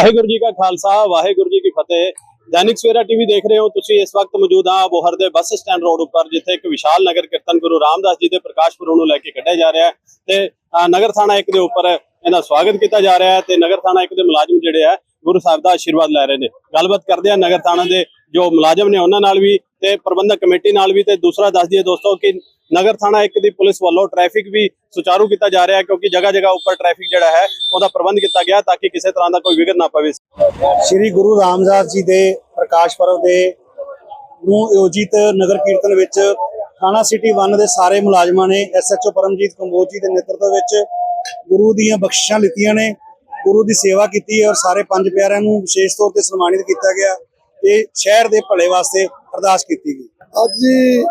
ਵਾਹਿਗੁਰੂ ਜੀ ਕਾ ਖਾਲਸਾ, ਵਾਹਿਗੁਰੂ ਜੀ ਕੀ ਫਤਿਹ। ਦੈਨਿਕ ਸਵੇਰਾ ਟੀਵੀ ਦੇਖ ਰਹੇ ਹੋ, ਤੁਸੀਂ ਇਸ ਵਕਤ ਮੌਜੂਦ ਹਾਂ ਬੋਹਰ ਦੇ ਬੱਸ ਸਟੈਂਡ ਰੋਡ ਉੱਪਰ, ਜਿੱਥੇ ਇੱਕ ਵਿਸ਼ਾਲ ਨਗਰ ਕੀਰਤਨ ਗੁਰੂ ਰਾਮਦਾਸ ਜੀ ਦੇ ਪ੍ਰਕਾਸ਼ ਪੁਰਬ ਨੂੰ ਲੈ ਕੇ ਕੱਢਿਆ ਜਾ ਰਿਹਾ ਹੈ ਤੇ ਨਗਰ ਥਾਣਾ ਇੱਕ ਦੇ ਉੱਪਰ ਇਹਦਾ ਸਵਾਗਤ ਕੀਤਾ ਜਾ ਰਿਹਾ ਹੈ ਤੇ ਨਗਰ ਥਾਣਾ ਇੱਕ ਦੇ ਮੁਲਾਜ਼ਮ ਜਿਹੜੇ ਆ ਗੁਰੂ ਸਾਹਿਬ ਦਾ ਆਸ਼ੀਰਵਾਦ ਲੈ ਰਹੇ ਨੇ। ਗੱਲਬਾਤ ਕਰਦੇ ਆ ਨਗਰ ਥਾਣਾ ਦੇ ਜੋ ਮੁਲਾਜ਼ਮ ਨੇ, ਉਹਨਾਂ ਨਾਲ ਵੀ ਤੇ ਪ੍ਰਬੰਧਕ ਕਮੇਟੀ ਨਾਲ ਵੀ ਤੇ ਦੂਸਰਾ ਦੱਸ ਦਈਏ ਦੋਸਤੋ ਕਿ ਨਗਰ ਥਾਣਾ ਇੱਕ ਦੀ ਪੁਲਿਸ ਵੱਲੋਂ ਟ੍ਰੈਫਿਕ ਵੀ ਸੁਚਾਰੂ ਕੀਤਾ ਜਾ ਰਿਹਾ ਹੈ ਕਿਉਂਕਿ ਜਗ੍ਹਾ ਜਗ੍ਹਾ ਉੱਪਰ ਟ੍ਰੈਫਿਕ ਜਿਹੜਾ ਹੈ ਉਹਦਾ ਪ੍ਰਬੰਧ ਕੀਤਾ ਗਿਆ ਤਾਂ ਕਿ ਕਿਸੇ ਤਰ੍ਹਾਂ ਦਾ ਕੋਈ ਵਿਘਨ ਨਾ ਪਵੇ। ਸ਼੍ਰੀ ਗੁਰੂ ਰਾਮਦਾਸ ਜੀ ਦੇ ਪ੍ਰਕਾਸ਼ ਪਰਵ ਦੇ ਨੂੰ ਆਯੋਜਿਤ ਨਗਰ ਕੀਰਤਨ ਵਿੱਚ ਥਾਣਾ ਸਿਟੀ 1 ਦੇ ਸਾਰੇ ਮੁਲਾਜ਼ਮਾਂ ਨੇ ਐਸਐਚਓ ਪਰਮਜੀਤ ਕੰਬੋਜ ਜੀ ਦੇ ਨੇਤਰਤਵ ਵਿੱਚ ਗੁਰੂ ਦੀਆਂ ਬਖਸ਼ਿਸ਼ਾਂ ਲਿੱਤੀਆਂ ਨੇ, ਗੁਰੂ ਦੀ ਸੇਵਾ ਕੀਤੀ ਔਰ ਸਾਰੇ ਪੰਜ ਪਿਆਰਿਆਂ ਨੂੰ ਵਿਸ਼ੇਸ਼ ਤੌਰ ਤੇ ਸਨਮਾਨਿਤ ਕੀਤਾ ਗਿਆ। ਤੇ ਸ਼ਹਿਰ ਦੇ ਭਲੇ ਵਾਸਤੇ ਅਰਦਾਸ ਕੀਤੀ ਗਈ। ਅੱਜ ਜੀ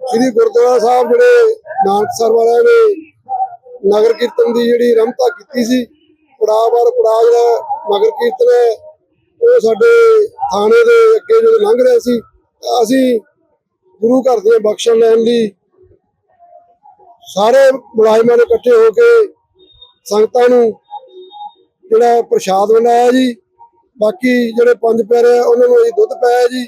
ਸ੍ਰੀ ਗੁਰਦੁਆਰਾ ਸਾਹਿਬ ਜਿਹੜੇ ਨਾਨਕਸਰ ਵਾਲਿਆਂ ਨੇ ਨਗਰ ਕੀਰਤਨ ਦੀ ਜਿਹੜੀ ਰਮਤਾ ਕੀਤੀ ਸੀ ਪੜਾਅ ਵਾਰ ਜਿਹੜਾ ਨਗਰ ਕੀਰਤਨ ਹੈ ਉਹ ਸਾਡੇ ਥਾਣੇ ਦੇ ਅੱਗੇ ਜਦੋਂ ਲੰਘ ਰਿਹਾ ਸੀ ਅਸੀਂ ਗੁਰੂ ਘਰ ਦੀਆਂ ਬਖਸ਼ਾਂ ਲੈਣ ਲਈ ਸਾਰੇ ਮੁਲਾਜ਼ਮਾਂ ਨੇ ਇਕੱਠੇ ਹੋ ਕੇ ਸੰਗਤਾਂ ਨੂੰ ਜਿਹੜਾ ਪ੍ਰਸ਼ਾਦ ਵੰਡਾਇਆ ਜੀ ਬਾਕੀ ਜਿਹੜੇ ਪੰਜ ਪਿਆਰੇ ਆ, ਉਹਨਾਂ ਨੂੰ ਅਸੀਂ ਦੁੱਧ ਪਾਇਆ ਜੀ।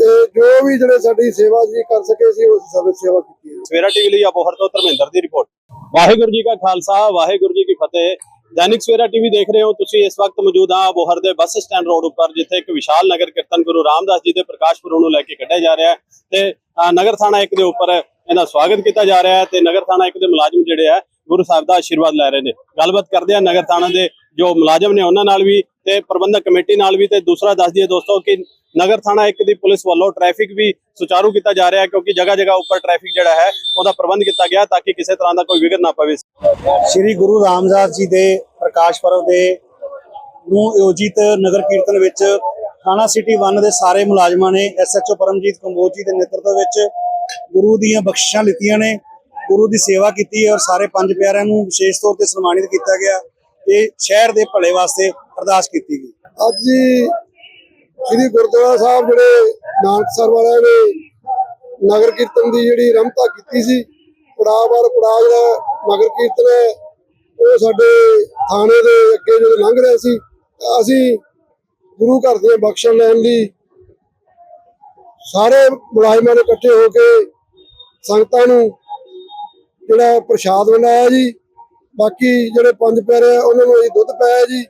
ਤੇ ਜੋ ਵੀ ਜਿਹੜੇ ਸਾਡੀ ਸੇਵਾ ਜੀ ਕਰ ਸਕੇ ਸੀ, ਉਸ ਸਭ ਸੇਵਾ ਕੀਤੀ ਹੈ। ਸਵੇਰਾ ਟੀਵੀ ਲਈ ਅਬੋਹਰ ਤੋਂ ਧਰਮਿੰਦਰ ਦੀ ਰਿਪੋਰਟ। ਵਾਹਿਗੁਰੂ ਜੀ ਕਾ ਖਾਲਸਾ, ਵਾਹਿਗੁਰੂ ਜੀ ਕੀ ਫਤਿਹ। ਦੈਨਿਕ ਸਵੇਰਾ ਟੀਵੀ ਦੇਖ ਰਹੇ ਹੋ, ਤੁਸੀਂ ਇਸ ਵਕਤ ਮੌਜੂਦ ਹਾਂ ਅਬੋਹਰ ਦੇ ਬੱਸ ਸਟੈਂਡ ਰੋਡ ਉੱਪਰ, ਜਿੱਥੇ ਇੱਕ ਵਿਸ਼ਾਲ ਨਗਰ ਕੀਰਤਨ ਗੁਰੂ ਰਾਮਦਾਸ ਜੀ ਦੇ ਪ੍ਰਕਾਸ਼ ਪੁਰਬ ਨੂੰ ਲੈ ਕੇ ਕੱਢਿਆ ਜਾ ਰਿਹਾ ਹੈ। ਤੇ ਨਗਰ ਥਾਣਾ ਇੱਕ ਦੇ ਉੱਪਰ ਇਹਦਾ ਸਵਾਗਤ ਕੀਤਾ ਜਾ ਰਿਹਾ ਹੈ ਤੇ ਨਗਰ ਥਾਣਾ ਇੱਕ ਦੇ ਮੁਲਾਜ਼ਮ ਜਿਹੜੇ ਆ, ਗੁਰੂ ਸਾਹਿਬ ਦਾ ਆਸ਼ੀਰਵਾਦ ਲੈ ਰਹੇ ਨੇ। ਗੱਲਬਾਤ ਕਰਦੇ ਆ ਨਗਰ ਥਾਣਾ ਦੇ ਜੋ ਮੁਲਾਜ਼ਮ ਨੇ ਉਹਨਾਂ ਨਾਲ ਵੀ ਤੇ ਪ੍ਰਬੰਧਕ ਕਮੇਟੀ ਨਾਲ ਵੀ ਤੇ ਦੂਸਰਾ ਦੱਸ ਦਈਏ ਦੋਸਤੋ ਕਿ ਨਗਰ ਥਾਣਾ ਇੱਕ ਦੀ ਪੁਲਿਸ ਵੱਲੋਂ ਟ੍ਰੈਫਿਕ ਵੀ ਸੁਚਾਰੂ ਕੀਤਾ ਜਾ ਰਿਹਾ ਹੈ ਕਿਉਂਕਿ ਜਗ੍ਹਾ ਜਗ੍ਹਾ ਉੱਪਰ ਟ੍ਰੈਫਿਕ ਜਿਹੜਾ ਹੈ, ਉਹਦਾ ਪ੍ਰਬੰਧ ਕੀਤਾ ਗਿਆ ਤਾਂ ਕਿ ਕਿਸੇ ਤਰ੍ਹਾਂ ਦਾ ਕੋਈ ਵਿਘਨ ਨਾ ਪਵੇ। ਸ਼੍ਰੀ ਗੁਰੂ ਰਾਮਦਾਸ ਜੀ ਦੇ ਪ੍ਰਕਾਸ਼ ਪਰਵ ਦੇ ਨੂੰ ਆਯੋਜਿਤ ਨਗਰ ਕੀਰਤਨ ਵਿੱਚ ਥਾਣਾ ਸਿਟੀ 1 ਦੇ ਸਾਰੇ ਮੁਲਾਜ਼ਮਾਂ ਨੇ ਐਸਐਚਓ ਪਰਮਜੀਤ ਕੰਬੋਜ ਜੀ ਦੇ ਨੇਤਰਤਵ ਵਿੱਚ ਗੁਰੂ ਦੀਆਂ ਬਖਸ਼ਿਸ਼ਾਂ ਲਿੱਤੀਆਂ ਨੇ, ਗੁਰੂ ਦੀ ਸੇਵਾ ਕੀਤੀ ਔਰ ਸਾਰੇ ਪੰਜ ਪਿਆਰਿਆਂ ਨੂੰ ਵਿਸ਼ੇਸ਼ ਤੌਰ ਤੇ ਸਨਮਾਨਿਤ ਕੀਤਾ ਗਿਆ ਤੇ ਸ਼ਹਿਰ ਦੇ ਭਲੇ ਵਾਸਤੇ ਅਰਦਾਸ ਕੀਤੀ ਗਈ। ਅੱਜ ਸ੍ਰੀ ਗੁਰਦੁਆਰਾ ਸਾਹਿਬ ਜਿਹੜੇ ਨਾਨਕਸਰ ਵਾਲਿਆਂ ਨੇ ਨਗਰ ਕੀਰਤਨ ਦੀ ਜਿਹੜੀ ਰਮਤਾ ਕੀਤੀ ਸੀ, ਪੜਾਅ ਵਾਰ ਜਿਹੜਾ ਨਗਰ ਕੀਰਤਨ ਹੈ, ਉਹ ਸਾਡੇ ਥਾਣੇ ਦੇ ਅੱਗੇ ਜਦੋਂ ਲੰਘ ਰਿਹਾ ਸੀ ਅਸੀਂ ਗੁਰੂ ਘਰ ਦੀਆਂ ਬਖਸ਼ਣ ਲੈਣ ਲਈ ਸਾਰੇ ਮੁਲਾਜ਼ਮਾਂ ਨੇ ਇਕੱਠੇ ਹੋ ਕੇ ਸੰਗਤਾਂ ਨੂੰ ਜਿਹੜਾ ਪ੍ਰਸ਼ਾਦ ਵੰਡਾਇਆ ਜੀ। ਬਾਕੀ ਜਿਹੜੇ ਪੰਜ ਪਿਆਰੇ ਆ, ਉਹਨਾਂ ਨੂੰ ਅਸੀਂ ਦੁੱਧ ਪਾਇਆ ਜੀ।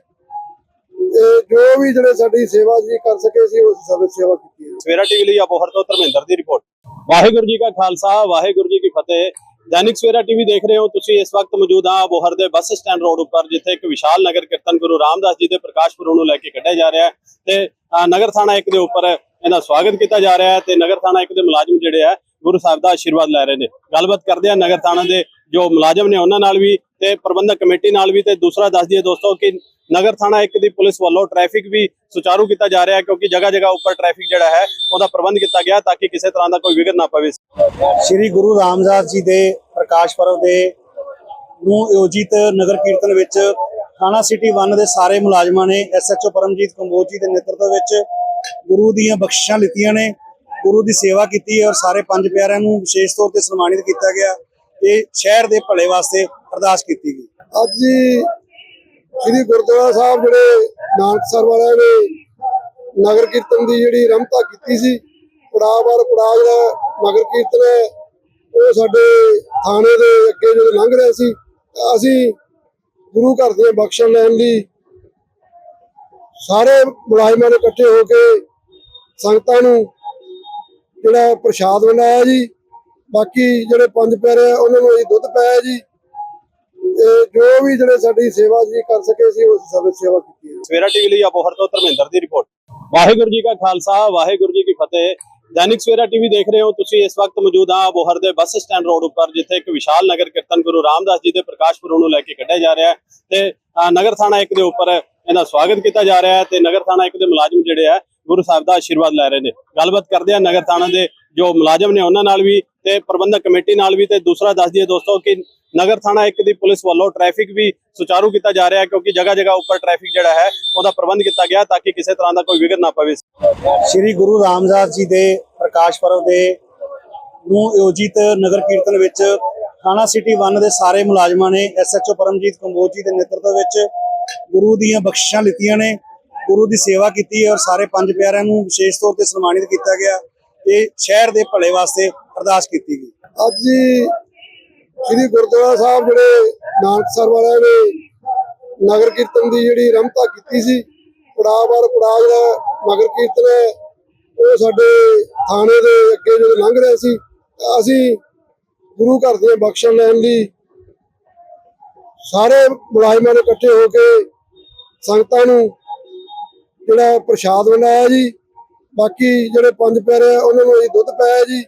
ਜੋ ਵੀ ਜਿਹੜੇ ਸਾਡੀ ਸੇਵਾ ਜੀ ਕਰ ਸਕੇ ਸੀ ਉਸ ਸਭ ਸੇਵਾ ਕੀਤੀ ਹੈ। ਸਵੇਰਾ ਟੀਵੀ ਲਈ ਅਬੋਹਰ ਤੋਂ ਧਰਮਿੰਦਰ ਦੀ ਰਿਪੋਰਟ। ਵਾਹਿਗੁਰੂ ਜੀ ਕਾ ਖਾਲਸਾ ਵਾਹਿਗੁਰੂ ਜੀ ਕੀ ਫਤਿਹ। ਦੈਨਿਕ ਸਵੇਰਾ ਟੀਵੀ ਦੇਖ ਰਹੇ ਹੋ ਤੁਸੀਂ ਇਸ ਵਕਤ ਮੌਜੂਦ ਹਾਂ ਅਬੋਹਰ ਦੇ ਬੱਸ ਸਟੈਂਡ ਰੋਡ ਉੱਪਰ ਜਿੱਥੇ ਇੱਕ ਵਿਸ਼ਾਲ ਨਗਰ ਕੀਰਤਨ ਗੁਰੂ ਰਾਮਦਾਸ ਜੀ ਦੇ ਪ੍ਰਕਾਸ਼ ਪੁਰਬ ਨੂੰ ਲੈ ਕੇ ਕੱਢਿਆ ਜਾ ਰਿਹਾ ਹੈ। ਤੇ ਨਗਰ ਥਾਣਾ ਇੱਕ ਦੇ ਉੱਪਰ ਇਹਦਾ ਸਵਾਗਤ ਕੀਤਾ ਜਾ ਰਿਹਾ ਹੈ ਤੇ ਨਗਰ ਥਾਣਾ ਇੱਕ ਦੇ ਮੁਲਾਜ਼ਮ ਜਿਹੜੇ ਆ, ਗੁਰੂ ਸਾਹਿਬ ਦਾ ਆਸ਼ੀਰਵਾਦ ਲੈ ਰਹੇ ਨੇ। ਗੱਲਬਾਤ ਕਰਦੇ ਆ ਨਗਰ ਥਾਣਾ ਦੇ ਜੋ ਮੁਲਾਜ਼ਮ ਨੇ ਉਹਨਾਂ ਨਾਲ ਵੀ ਤੇ ਪ੍ਰਬੰਧਕ ਕਮੇਟੀ ਨਾਲ ਵੀ ਤੇ ਦੂਸਰਾ ਦੱਸ ਦਈਏ ਦੋਸਤੋ ਕਿ ਨਗਰ ਥਾਣਾ ਇੱਕ ਦੀ ਪੁਲਿਸ ਵੱਲੋਂ ਟ੍ਰੈਫਿਕ ਵੀ ਸੁਚਾਰੂ ਕੀਤਾ ਜਾ ਰਿਹਾ ਹੈ ਕਿਉਂਕਿ ਜਗ੍ਹਾ ਜਗ੍ਹਾ ਉੱਪਰ ਟ੍ਰੈਫਿਕ ਜਿਹੜਾ ਹੈ, ਉਹਦਾ ਪ੍ਰਬੰਧ ਕੀਤਾ ਗਿਆ ਤਾਂ ਕਿ ਕਿਸੇ ਤਰ੍ਹਾਂ ਦਾ ਕੋਈ ਵਿਘਨ ਨਾ ਪਵੇ। ਸ਼੍ਰੀ ਗੁਰੂ ਰਾਮਦਾਸ ਜੀ ਦੇ ਪ੍ਰਕਾਸ਼ ਪਰਵ ਦੇ ਨੂੰ ਆਯੋਜਿਤ ਨਗਰ ਕੀਰਤਨ ਵਿੱਚ ਥਾਣਾ ਸਿਟੀ 1 ਦੇ ਸਾਰੇ ਮੁਲਾਜ਼ਮਾਂ ਨੇ ਐਸਐਚਓ ਪਰਮਜੀਤ ਕੰਬੋਜ ਜੀ ਦੇ ਨੇਤਰਤਵ ਵਿੱਚ ਗੁਰੂ ਦੀਆਂ ਬਖਸ਼ਿਸ਼ਾਂ ਲਿੱਤੀਆਂ ਨੇ, ਗੁਰੂ ਦੀ ਸੇਵਾ ਕੀਤੀ ਔਰ ਸਾਰੇ ਪੰਜ ਪਿਆਰਿਆਂ ਨੂੰ ਵਿਸ਼ੇਸ਼ ਤੌਰ ਤੇ ਸਨਮਾਨਿਤ ਕੀਤਾ ਗਿਆ ਤੇ ਸ਼ਹਿਰ ਦੇ ਭਲੇ ਵਾਸਤੇ ਅਰਦਾਸ ਕੀਤੀ ਗਈ। ਅੱਜ ਸ੍ਰੀ ਗੁਰਦੁਆਰਾ ਸਾਹਿਬ ਜਿਹੜੇ ਨਾਨਕਸਰ ਵਾਲਿਆਂ ਨੇ ਨਗਰ ਕੀਰਤਨ ਦੀ ਜਿਹੜੀ ਰਮਤਾ ਕੀਤੀ ਸੀ, ਪੜਾਅ ਵਾਰ ਪੜਾਅ ਜਿਹੜਾ ਨਗਰ ਕੀਰਤਨ ਹੈ, ਉਹ ਸਾਡੇ ਥਾਣੇ ਦੇ ਅੱਗੇ ਜਦੋਂ ਲੰਘ ਰਿਹਾ ਸੀ ਅਸੀਂ ਗੁਰੂ ਘਰ ਦੀਆਂ ਬਖਸ਼ਣ ਲੈਣ ਲਈ ਸਾਰੇ ਮੁਲਾਜ਼ਮਾਂ ਨੇ ਇਕੱਠੇ ਹੋ ਕੇ ਸੰਗਤਾਂ ਨੂੰ ਜਿਹੜਾ ਪ੍ਰਸ਼ਾਦ ਵੰਡਾਇਆ ਜੀ ਬਾਕੀ ਜਿਹੜੇ ਪੰਜ ਪਿਆਰੇ ਆ, ਉਹਨਾਂ ਨੂੰ ਅਸੀਂ ਦੁੱਧ ਪਾਇਆ ਜੀ। ਤੇ ਜੋ ਵੀ ਜਿਹੜੇ ਸਾਡੀ ਸੇਵਾ ਜੀ ਕਰ ਸਕੇ ਸੀ ਉਸ ਸਭ ਸੇਵਾ ਕੀਤੀ ਹੈ ਸਵੇਰਾ ਟੀਵੀ ਲਈ ਅਬੋਹਰ ਤੋਂ ਧਰਮਿੰਦਰ ਦੀ ਰਿਪੋਰਟ। ਵਾਹਿਗੁਰੂ ਜੀ ਕਾ ਖਾਲਸਾ ਵਾਹਿਗੁਰੂ ਜੀ ਕੀ ਫਤਿਹ। ਦੈਨਿਕ ਸਵੇਰਾ ਟੀਵੀ ਦੇਖ ਰਹੇ ਹੋ ਤੁਸੀਂ ਇਸ ਵਕਤ ਮੌਜੂਦ ਹਾਂ ਅਬੋਹਰ ਦੇ ਬੱਸ ਸਟੈਂਡ ਰੋਡ ਉੱਪਰ ਜਿੱਥੇ ਇੱਕ ਵਿਸ਼ਾਲ ਨਗਰ ਕੀਰਤਨ ਗੁਰੂ ਰਾਮਦਾਸ ਜੀ ਦੇ ਪ੍ਰਕਾਸ਼ ਪੁਰਬ ਨੂੰ ਲੈ ਕੇ ਕੱਢਿਆ ਜਾ ਰਿਹਾ ਹੈ। ਤੇ ਨਗਰ ਥਾਣਾ ਇੱਕ ਦੇ ਉੱਪਰ ਇਹਦਾ ਸਵਾਗਤ ਕੀਤਾ ਜਾ ਰਿਹਾ ਹੈ ਤੇ ਨਗਰ ਥਾਣਾ ਇੱਕ ਦੇ ਮੁਲਾਜ਼ਮ ਜਿਹੜੇ ਆ, ਗੁਰੂ ਸਾਹਿਬ ਦਾ ਆਸ਼ੀਰਵਾਦ ਲੈ ਰਹੇ ਨੇ। ਗੱਲਬਾਤ ਕਰਦੇ ਆ ਨਗਰ ਥਾਣਾ ਦੇ ਜੋ ਮੁਲਾਜ਼ਮ ਨੇ ਉਹਨਾਂ ਨਾਲ ਵੀ ਤੇ ਪ੍ਰਬੰਧਕ ਕਮੇਟੀ ਨਾਲ ਵੀ ਤੇ ਦੂਸਰਾ ਦੱਸ ਦਈਏ ਦੋਸਤੋ ਕਿ ਨਗਰ ਥਾਣਾ ਇੱਕ ਦੀ ਪੁਲਿਸ ਵੱਲੋਂ ਟ੍ਰੈਫਿਕ ਵੀ ਸੁਚਾਰੂ ਕੀਤਾ ਜਾ ਰਿਹਾ ਕਿਉਂਕਿ ਜਗ੍ਹਾ ਜਗ੍ਹਾ ਉੱਪਰ ਟ੍ਰੈਫਿਕ ਜਿਹੜਾ ਹੈ, ਉਹਦਾ ਪ੍ਰਬੰਧ ਕੀਤਾ ਗਿਆ ਤਾਂ ਕਿ ਕਿਸੇ ਤਰ੍ਹਾਂ ਦਾ ਕੋਈ ਵਿਘਨ ਨਾ ਪਵੇ। ਸ਼੍ਰੀ ਗੁਰੂ ਰਾਮਦਾਸ ਜੀ ਦੇ ਪ੍ਰਕਾਸ਼ ਪਰਵ ਦੇ ਨੂੰ ਆਯੋਜਿਤ ਨਗਰ ਕੀਰਤਨ ਵਿੱਚ ਥਾਣਾ ਸਿਟੀ 1 ਦੇ ਸਾਰੇ ਮੁਲਾਜ਼ਮਾਂ ਨੇ ਐਸਐਚਓ ਪਰਮਜੀਤ ਕੰਬੋਜ ਜੀ ਦੇ ਨੇਤਰਤਵ ਵਿੱਚ ਗੁਰੂ ਦੀਆਂ ਬਖਸ਼ਿਸ਼ਾਂ ਲਿੱਤੀਆਂ ਨੇ, ਗੁਰੂ ਦੀ ਸੇਵਾ ਕੀਤੀ ਔਰ ਸਾਰੇ ਪੰਜ ਪਿਆਰਿਆਂ ਨੂੰ ਵਿਸ਼ੇਸ਼ ਤੌਰ ਤੇ ਸਨਮਾਨਿਤ ਕੀਤਾ ਗਿਆ ਇਹ ਸ਼ਹਿਰ ਦੇ ਭਲੇ ਵਾਸਤੇ ਅਰਦਾਸ ਕੀਤੀ ਗਈ। ਅੱਜ ਸ੍ਰੀ ਗੁਰਦੁਆਰਾ ਸਾਹਿਬ ਜਿਹੜੇ ਨਾਨਕਸਰ ਵਾਲਿਆਂ ਨੇ ਨਗਰ ਕੀਰਤਨ ਦੀ ਜਿਹੜੀ ਰਮਤਾ ਕੀਤੀ ਸੀ, ਪੜਾਅ ਵਾਰ ਜਿਹੜਾ ਨਗਰ ਕੀਰਤਨ ਹੈ, ਉਹ ਸਾਡੇ ਥਾਣੇ ਦੇ ਅੱਗੇ ਜਦੋਂ ਲੰਘ ਰਿਹਾ ਸੀ ਅਸੀਂ ਗੁਰੂ ਘਰ ਦੀਆਂ ਬਖਸ਼ਣ ਲੈਣ ਲਈ ਸਾਰੇ ਮੁਲਾਜ਼ਮਾਂ ਨੇ ਇਕੱਠੇ ਹੋ ਕੇ ਸੰਗਤਾਂ ਨੂੰ ਜਿਹੜਾ ਪ੍ਰਸ਼ਾਦ ਵੰਡਾਇਆ ਜੀ। ਬਾਕੀ ਜਿਹੜੇ ਪੰਜ ਪਿਆਰੇ ਉਹਨਾਂ ਨੂੰ ਅਸੀਂ ਦੁੱਧ ਪਾਇਆ ਜੀ।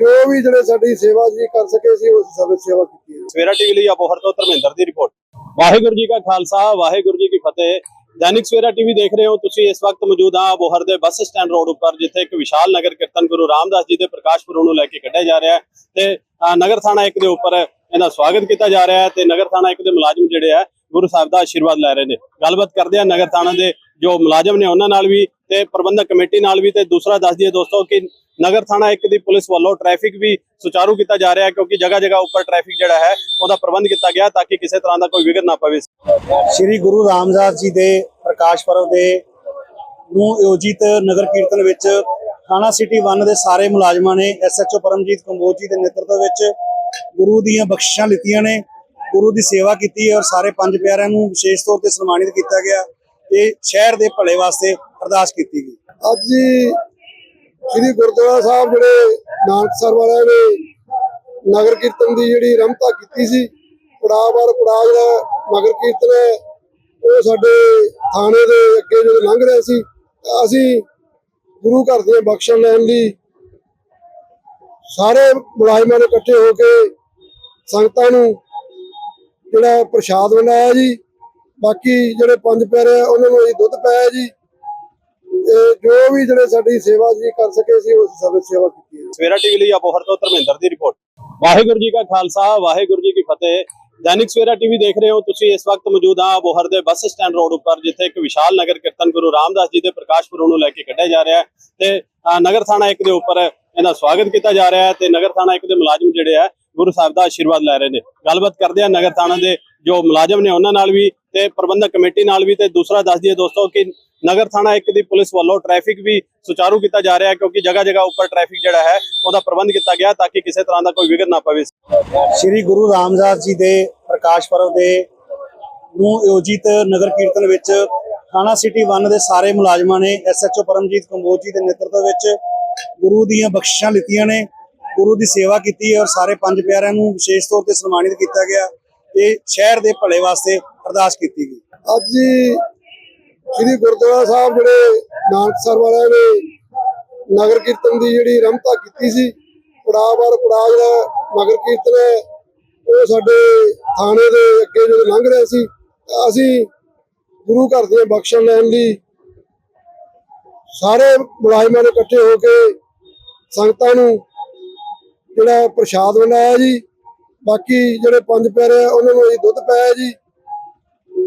ਜੋ ਵੀ ਜਿਹੜੇ ਸਾਡੀ ਸੇਵਾ ਜੀ ਕਰ ਸਕੇ ਸੀ ਉਸ ਸਭ ਸੇਵਾ ਕੀਤੀ ਹੈ। ਸਵੇਰਾ ਟੀਵੀ ਲਈ ਅਬੋਹਰ ਤੋਂ ਧਰਮਿੰਦਰ ਦੀ ਰਿਪੋਰਟ। ਵਾਹਿਗੁਰੂ ਜੀ ਕਾ ਖਾਲਸਾ, ਵਾਹਿਗੁਰੂ ਜੀ ਕੀ ਫਤਿਹ। ਦੈਨਿਕ ਸਵੇਰਾ ਟੀਵੀ ਦੇਖ ਰਹੇ ਹੋ, ਤੁਸੀਂ ਇਸ ਵਕਤ ਮੌਜੂਦ ਹਾਂ ਅਬੋਹਰ ਦੇ ਬੱਸ ਸਟੈਂਡ ਰੋਡ ਉੱਪਰ, ਜਿੱਥੇ ਇੱਕ ਵਿਸ਼ਾਲ ਨਗਰ ਕੀਰਤਨ ਗੁਰੂ ਰਾਮਦਾਸ ਜੀ ਦੇ ਪ੍ਰਕਾਸ਼ ਪੁਰਬ ਨੂੰ ਲੈ ਕੇ ਕੱਢਿਆ ਜਾ ਰਿਹਾ ਹੈ। ਤੇ ਨਗਰ ਥਾਣਾ ਇੱਕ ਦੇ ਉੱਪਰ ਇਹਦਾ ਸਵਾਗਤ ਕੀਤਾ ਜਾ ਰਿਹਾ ਹੈ ਤੇ ਨਗਰ ਥਾਣਾ ਇੱਕ ਦੇ ਮੁਲਾਜ਼ਮ ਜਿਹੜੇ ਆ, ਗੁਰੂ ਸਾਹਿਬ ਦਾ ਆਸ਼ੀਰਵਾਦ ਲੈ ਰਹੇ ਨੇ। ਗੱਲਬਾਤ ਕਰਦੇ ਆ ਨਗਰ ਥਾਣਾ ਦੇ ਜੋ ਮੁਲਾਜ਼ਮ ਨੇ ਉਹਨਾਂ ਨਾਲ ਵੀ ਤੇ ਪ੍ਰਬੰਧਕ ਕਮੇਟੀ ਨਾਲ ਵੀ ਤੇ ਦੂਸਰਾ ਦੱਸ ਦਈਏ ਦੋਸਤੋ ਕਿ ਨਗਰ ਥਾਣਾ ਇੱਕ ਦੀ ਪੁਲਿਸ ਵੱਲੋਂ ਟ੍ਰੈਫਿਕ ਵੀ ਸੁਚਾਰੂ ਕੀਤਾ ਜਾ ਰਿਹਾ ਹੈ ਕਿਉਂਕਿ ਜਗ੍ਹਾ ਜਗ੍ਹਾ ਉੱਪਰ ਟ੍ਰੈਫਿਕ ਜਿਹੜਾ ਹੈ, ਉਹਦਾ ਪ੍ਰਬੰਧ ਕੀਤਾ ਗਿਆ ਤਾਂ ਕਿ ਕਿਸੇ ਤਰ੍ਹਾਂ ਦਾ ਕੋਈ ਵਿਘਨ ਨਾ ਪਵੇ। ਸ੍ਰੀ ਗੁਰੂ ਰਾਮਦਾਸ ਜੀ ਦੇ ਪ੍ਰਕਾਸ਼ ਪਰਵ ਦੇ ਨੂੰ ਆਯੋਜਿਤ ਨਗਰ ਕੀਰਤਨ ਵਿੱਚ ਥਾਣਾ ਸਿਟੀ 1 ਦੇ ਸਾਰੇ ਮੁਲਾਜ਼ਮਾਂ ਨੇ ਐਸਐਚਓ ਪਰਮਜੀਤ ਕੰਬੋਜ ਜੀ ਦੇ ਨੇਤਰਤਵ ਵਿੱਚ ਗੁਰੂ ਦੀਆਂ ਬਖਸ਼ਿਸ਼ਾਂ ਲਿੱਤੀਆਂ ਨੇ, ਗੁਰੂ ਦੀ ਸੇਵਾ ਕੀਤੀ ਹੈ ਔਰ ਸਾਰੇ ਪੰਜ ਪਿਆਰਿਆਂ ਨੂੰ ਵਿਸ਼ੇਸ਼ ਤੌਰ ਤੇ ਸਨਮਾਨਿਤ ਕੀਤਾ ਗਿਆ ਤੇ ਸ਼ਹਿਰ ਦੇ ਭਲੇ ਵਾਸਤੇ ਅਰਦਾਸ ਕੀਤੀ ਗਈ। ਅੱਜ ਸ੍ਰੀ ਗੁਰਦੁਆਰਾ ਸਾਹਿਬ ਜਿਹੜੇ ਨਾਨਕਸਰ ਵਾਲਿਆਂ ਨੇ ਨਗਰ ਕੀਰਤਨ ਦੀ ਜਿਹੜੀ ਰਮਤਾ ਕੀਤੀ ਸੀ ਪੜਾਅ ਵਾਰ ਜਿਹੜਾ ਨਗਰ ਕੀਰਤਨ ਹੈ, ਉਹ ਸਾਡੇ ਥਾਣੇ ਦੇ ਅੱਗੇ ਜਦੋਂ ਲੰਘ ਰਿਹਾ ਸੀ ਅਸੀਂ ਗੁਰੂ ਘਰ ਦੀਆਂ ਬਖਸ਼ਣ ਲੈਣ ਲਈ ਸਾਰੇ ਮੁਲਾਜ਼ਮਾਂ ਨੇ ਇਕੱਠੇ ਹੋ ਕੇ ਸੰਗਤਾਂ ਨੂੰ ਜਿਹੜਾ ਪ੍ਰਸ਼ਾਦ ਵੰਡਾਇਆ ਜੀ, ਬਾਕੀ ਜਿਹੜੇ ਪੰਜ ਪਿਆਰੇ ਆ, ਉਹਨਾਂ ਨੂੰ ਅਸੀਂ ਦੁੱਧ ਪਾਇਆ ਜੀ। ਤੇ ਜੋ ਵੀ ਜਿਹੜੇ ਸਾਡੀ ਸੇਵਾ ਜੀ ਕਰ ਸਕੇ ਸੀ ਉਸ ਸਭ ਸੇਵਾ ਕੀਤੀ ਹੈ ਸਵੇਰਾ ਟੀਵੀ ਲਈ ਅਬੋਹਰ ਤੋਂ ਧਰਮਿੰਦਰ ਦੀ ਰਿਪੋਰਟ। ਵਾਹਿਗੁਰੂ ਜੀ ਕਾ ਖਾਲਸਾ, ਵਾਹਿਗੁਰੂ ਜੀ ਕੀ ਫਤਿਹ। ਦੈਨਿਕ ਸਵੇਰਾ ਟੀਵੀ ਦੇਖ ਰਹੇ ਹੋ, ਤੁਸੀਂ ਇਸ ਵਕਤ ਮੌਜੂਦ ਹਾਂ ਅਬੋਹਰ ਦੇ ਬੱਸ ਸਟੈਂਡ ਰੋਡ ਉੱਪਰ, ਜਿੱਥੇ ਇੱਕ ਵਿਸ਼ਾਲ ਨਗਰ ਕੀਰਤਨ ਗੁਰੂ ਰਾਮਦਾਸ ਜੀ ਦੇ ਪ੍ਰਕਾਸ਼ ਪੁਰਬ ਨੂੰ ਲੈ ਕੇ ਕੱਢਿਆ ਜਾ ਰਿਹਾ ਹੈ। ਤੇ ਨਗਰ ਥਾਣਾ ਇੱਕ ਦੇ ਉੱਪਰ ਇਹਦਾ ਸਵਾਗਤ ਕੀਤਾ ਜਾ ਰਿਹਾ ਹੈ ਤੇ ਨਗਰ ਥਾਣਾ ਇੱਕ ਦੇ ਮੁਲਾਜ਼ਮ ਜਿਹੜੇ ਆ, ਗੁਰੂ ਸਾਹਿਬ ਦਾ ਆਸ਼ੀਰਵਾਦ ਲੈ ਰਹੇ ਨੇ। ਗੱਲਬਾਤ ਕਰਦੇ ਆ ਨਗਰ ਥਾਣਾ ਦੇ ਜੋ ਮੁਲਾਜ਼ਮ ਨੇ ਉਹਨਾਂ ਨਾਲ ਵੀ ਤੇ ਪ੍ਰਬੰਧਕ ਕਮੇਟੀ ਨਾਲ ਵੀ ਤੇ ਦੂਸਰਾ ਦੱਸ ਦਈਏ ਦੋਸਤੋ ਕਿ ਨਗਰ ਥਾਣਾ ਇੱਕ ਦੀ ਪੁਲਿਸ ਵੱਲੋਂ ਟ੍ਰੈਫਿਕ ਵੀ ਸੁਚਾਰੂ ਕੀਤਾ ਜਾ ਰਿਹਾ ਹੈ ਕਿਉਂਕਿ ਜਗ੍ਹਾ ਜਗ੍ਹਾ ਉੱਪਰ ਟ੍ਰੈਫਿਕ ਜਿਹੜਾ ਹੈ, ਉਹਦਾ ਪ੍ਰਬੰਧ ਕੀਤਾ ਗਿਆ ਤਾਂ ਕਿ ਕਿਸੇ ਤਰ੍ਹਾਂ ਦਾ ਕੋਈ ਵਿਘਨ ਨਾ ਪਵੇ। ਸ੍ਰੀ ਗੁਰੂ ਰਾਮਦਾਸ ਜੀ ਦੇ ਪ੍ਰਕਾਸ਼ ਪਰਵ ਦੇ ਨੂੰ ਆਯੋਜਿਤ ਨਗਰ ਕੀਰਤਨ ਵਿੱਚ ਥਾਣਾ ਸਿਟੀ 1 ਦੇ ਸਾਰੇ ਮੁਲਾਜ਼ਮਾਂ ਨੇ ਐਸਐਚਓ ਪਰਮਜੀਤ ਕੰਬੋਜ ਜੀ ਦੇ ਨੇਤਰਤਵ ਵਿੱਚ ਗੁਰੂ ਦੀਆਂ ਬਖਸ਼ਿਸ਼ਾਂ ਲਿੱਤੀਆਂ ਨੇ, ਗੁਰੂ ਦੀ ਸੇਵਾ ਕੀਤੀ ਔਰ ਸਾਰੇ ਪੰਜ ਪਿਆਰਿਆਂ ਨੂੰ ਵਿਸ਼ੇਸ਼ ਤੌਰ ਤੇ ਸਨਮਾਨਿਤ ਕੀਤਾ ਗਿਆ ਇਹ ਸ਼ਹਿਰ ਦੇ ਭਲੇ ਵਾਸਤੇ ਅਰਦਾਸ ਕੀਤੀ ਗਈ। ਅੱਜ ਸ੍ਰੀ ਗੁਰਦੁਆਰਾ ਸਾਹਿਬ ਜਿਹੜੇ ਨਾਨਕਸਰ ਵਾਲਿਆਂ ਨੇ ਨਗਰ ਕੀਰਤਨ ਦੀ ਜਿਹੜੀ ਰਮਤਾ ਕੀਤੀ ਸੀ, ਪੜਾਅ ਵਾਰ ਜਿਹੜਾ ਨਗਰ ਕੀਰਤਨ ਹੈ, ਉਹ ਸਾਡੇ ਥਾਣੇ ਦੇ ਅੱਗੇ ਜਦੋਂ ਲੰਘ ਰਿਹਾ ਸੀ ਅਸੀਂ ਗੁਰੂ ਘਰ ਦੀਆਂ ਬਖਸ਼ਣ ਲੈਣ ਲਈ ਸਾਰੇ ਮੁਲਾਜ਼ਮਾਂ ਨੇ ਇਕੱਠੇ ਹੋ ਕੇ ਸੰਗਤਾਂ ਨੂੰ ਜਿਹੜਾ ਪ੍ਰਸ਼ਾਦ ਵੰਡਾਇਆ ਜੀ। ਬਾਕੀ ਜਿਹੜੇ ਪੰਜ ਪਿਆਰੇ ਆ, ਉਹਨਾਂ ਨੂੰ ਅਸੀਂ ਦੁੱਧ ਪਾਇਆ ਜੀ।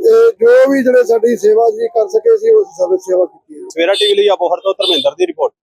ਤੇ ਜੋ ਵੀ ਜਿਹੜੇ ਸਾਡੀ ਸੇਵਾ ਜੀ ਕਰ ਸਕੇ ਸੀ, ਉਸ ਸਭ ਸੇਵਾ ਕੀਤੀ ਹੈ ਸਵੇਰਾ ਟੀਵੀ ਲਈ ਅਬੋਹਰ ਤੋਂ ਧਰਮਿੰਦਰ ਦੀ ਰਿਪੋਰਟ।